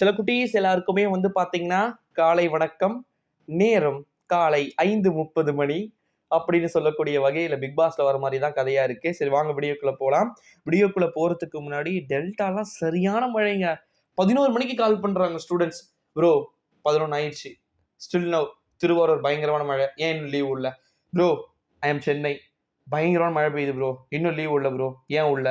சில குட்டீஸ் எல்லாருக்குமே வந்து பார்த்தீங்கன்னா காலை வணக்கம் நேரம் காலை ஐந்து முப்பது மணி அப்படின்னு சொல்லக்கூடிய வகையில் பிக் பாஸ்ல வர மாதிரி தான் கதையா இருக்கு. சரி வாங்க வீடியோக்குள்ள போகலாம் வீடியோக்குள்ள போறதுக்கு முன்னாடி டெல்டாலாம் சரியான மழைங்க. பதினோரு மணிக்கு கால் பண்றாங்க ஸ்டூடெண்ட்ஸ் ப்ரோ பதினொன்று ஆயிடுச்சு. ஸ்டில் நவ் திருவாரூர் பயங்கரமான மழை. ஏன் இன்னும் லீவ் உள்ள? ப்ரோ ஐ எம் சென்னை பயங்கரமான மழை பெய்யுது ப்ரோ இன்னும் லீவ் உள்ள ப்ரோ ஏன் உள்ள?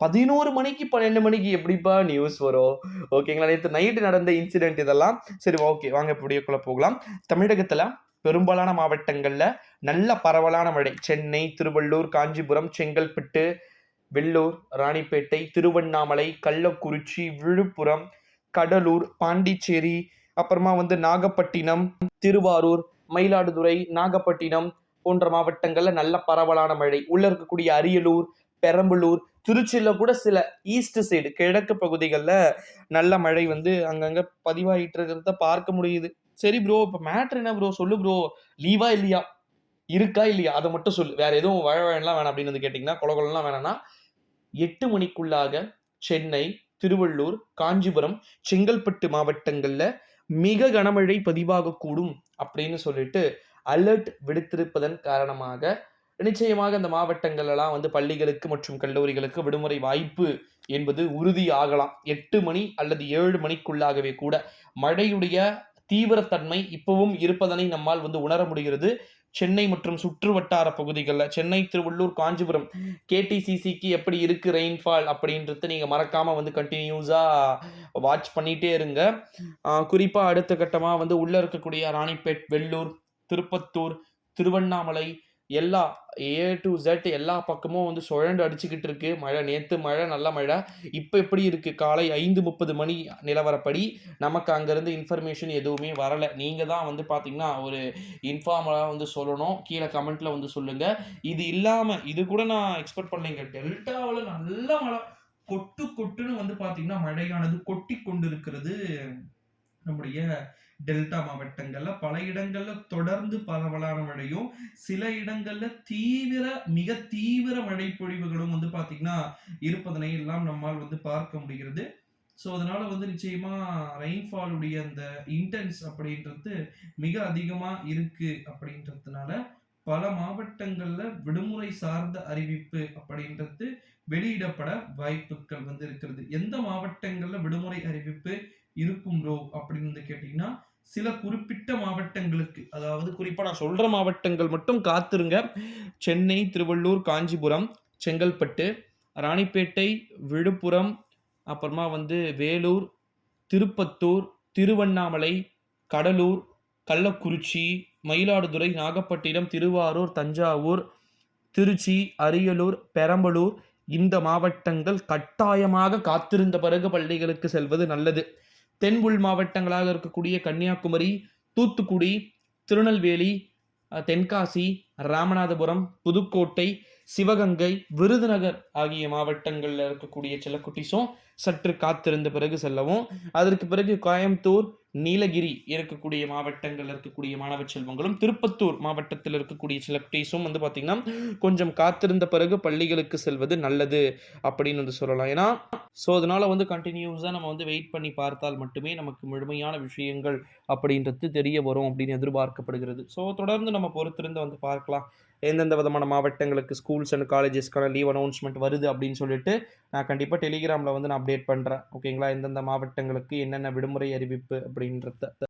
பதினோரு மணிக்கு பன்னெண்டு மணிக்கு எப்படிப்பா நியூஸ் வரும்? ஓகேங்களா நேற்று நைட்டு நடந்த இன்சிடென்ட் இதெல்லாம். சரி ஓகே வாங்க இப்போ போகலாம். தமிழகத்தில் பெரும்பாலான மாவட்டங்களில் நல்ல பரவலான மழை. சென்னை திருவள்ளூர் காஞ்சிபுரம் செங்கல்பட்டு வெள்ளூர் ராணிப்பேட்டை திருவண்ணாமலை கள்ளக்குறிச்சி விழுப்புரம் கடலூர் பாண்டிச்சேரி அப்புறமா வந்து நாகப்பட்டினம் திருவாரூர் மயிலாடுதுறை நாகப்பட்டினம் போன்ற மாவட்டங்களில் நல்ல பரவலான மழை. உள்ள இருக்கக்கூடிய அரியலூர் பெரம்பலூர் திருச்சியில் கூட சில ஈஸ்ட் சைடு கிழக்கு பகுதிகளில் நல்ல மழை வந்து அங்கங்கே பதிவாகிட்டு இருக்கிறத பார்க்க முடியுது. சரி ப்ரோ இப்போ மேட்ரு என்ன ப்ரோ சொல்லு ப்ரோ லீவா இல்லையா? இருக்கா இல்லையா? அதை மட்டும் சொல்லு. வேற எதுவும் வழ வேணாம் அப்படின்னு வந்து கேட்டிங்கன்னா கொலகொலாம் வேணாம்னா எட்டு மணிக்குள்ளாக சென்னை திருவள்ளூர் காஞ்சிபுரம் செங்கல்பட்டு மாவட்டங்களில் மிக கனமழை பதிவாகக்கூடும் அப்படின்னு சொல்லிட்டு அலர்ட் விடுத்திருப்பதன் காரணமாக நிச்சயமாக அந்த மாவட்டங்களெல்லாம் வந்து பள்ளிகளுக்கு மற்றும் கல்லூரிகளுக்கு விடுமுறை வாய்ப்பு என்பது உறுதி ஆகலாம் எட்டு மணி அல்லது ஏழு மணிக்குள்ளாகவே கூட மழையுடைய தீவிரத்தன்மை இப்பவும் இருப்பதனை நம்மால் வந்து உணர முடிகிறது. சென்னை மற்றும் சுற்று வட்டார பகுதிகளில் சென்னை திருவள்ளூர் காஞ்சிபுரம் கேடிசிசிக்கு எப்படி இருக்கு ரெயின்ஃபால் அப்படின்றது நீங்கள் மறக்காம வந்து கண்டினியூஸாக வாட்ச் பண்ணிட்டே இருங்க. குறிப்பாக அடுத்த கட்டமாக வந்து உள்ளே இருக்கக்கூடிய ராணிப்பேட் வெள்ளூர் திருப்பத்தூர் திருவண்ணாமலை எல்லா ஏ டு ஜெட் எல்லா பக்கமும் வந்து சுழண்டு அடிச்சுக்கிட்டு இருக்கு. மழை நேற்று மழை நல்ல மழை. இப்போ எப்படி இருக்குது காலை ஐந்து முப்பது மணி நிலவரப்படி நமக்கு அங்கேருந்து இன்ஃபர்மேஷன் எதுவுமே வரலை. நீங்கள் தான் வந்து பார்த்தீங்கன்னா ஒரு இன்ஃபார்மலாக வந்து சொல்லணும். கீழே கமெண்ட்டில் வந்து சொல்லுங்கள் இது இல்லாமல் இது கூட நான் எக்ஸ்பெக்ட் பண்ணலைங்க டெல்டாவில் நல்ல மழை. கொட்டு கொட்டுன்னு வந்து பார்த்தீங்கன்னா மழையானது கொட்டி கொண்டு இருக்கிறது நம்முடைய டெல்டா மாவட்டங்கள்ல பல இடங்கள்ல தொடர்ந்து பரவலான மழையும் சில இடங்கள்ல தீவிர மிக தீவிர மழை பொழிவுகளும் வந்து பாத்தீங்கன்னா இருப்பதனை எல்லாம் நம்மால் வந்து பார்க்க முடிகிறது. ஸோ அதனால வந்து நிச்சயமா ரெயின்ஃபாலுடைய அந்த இன்டென்ஸ் அப்படின்றது மிக அதிகமா இருக்கு அப்படின்றதுனால பல மாவட்டங்கள்ல விடுமுறை சார்ந்த அறிவிப்பு அப்படின்றது வெளியிடப்பட வாய்ப்புகள் வந்து இருக்கிறது. எந்த மாவட்டங்கள்ல விடுமுறை அறிவிப்பு இருக்கும் அப்படின்னு கேட்டிங்கன்னா சில குறிப்பிட்ட மாவட்டங்களுக்கு அதாவது குறிப்பாக நான் சொல்கிற மாவட்டங்கள் மட்டும் காத்திருங்க. சென்னை திருவள்ளூர் காஞ்சிபுரம் செங்கல்பட்டு ராணிப்பேட்டை விழுப்புரம் அப்புறமா வந்து வேலூர் திருப்பத்தூர் திருவண்ணாமலை கடலூர் கள்ளக்குறிச்சி மயிலாடுதுறை நாகப்பட்டினம் திருவாரூர் தஞ்சாவூர் திருச்சி அரியலூர் பெரம்பலூர் இந்த மாவட்டங்கள் கட்டாயமாக காத்திருந்த பிறகு பள்ளிகளுக்கு செல்வது நல்லது. தென் உள் மாவட்டங்களாக இருக்கக்கூடிய கன்னியாகுமரி தூத்துக்குடி திருநெல்வேலி தென்காசி ராமநாதபுரம் புதுக்கோட்டை சிவகங்கை விருதுநகர் ஆகிய மாவட்டங்களில் இருக்கக்கூடிய சில குட்டிஸும் சற்று காத்திருந்த பிறகு செல்லவும். அதற்கு பிறகு கோயம்புத்தூர் நீலகிரி இருக்கக்கூடிய மாவட்டங்கள் இருக்கக்கூடிய மாணவ செல்வங்களும் திருப்பத்தூர் மாவட்டத்தில் இருக்கக்கூடிய சில குட்டீஸும் வந்து பார்த்திங்கன்னா கொஞ்சம் காத்திருந்த பிறகு பள்ளிகளுக்கு செல்வது நல்லது அப்படின்னு வந்து சொல்லலாம். ஏன்னா ஸோ அதனால் வந்து கண்டினியூஸாக நம்ம வந்து வெயிட் பண்ணி பார்த்தால் மட்டுமே நமக்கு முழுமையான விஷயங்கள் அப்படின்றது தெரிய வரும் அப்படின்னு எதிர்பார்க்கப்படுகிறது. ஸோ தொடர்ந்து நம்ம பொறுத்திருந்து வந்து பார்க்கலாம். எந்தெந்த விதமான மாவட்டங்களுக்கு ஸ்கூல்ஸ் அண்ட் காலேஜஸ்க்கான லீவ் அனௌன்ஸ்மெண்ட் வருது அப்படின்னு சொல்லிட்டு நான் கண்டிப்பாக டெலிகிராமில் வந்து நான் அப்டேட் பண்ணுறேன் ஓகேங்களா எந்தெந்த மாவட்டங்களுக்கு என்னென்ன விடுமுறை அறிவிப்பு அப்படி அப்படின்றத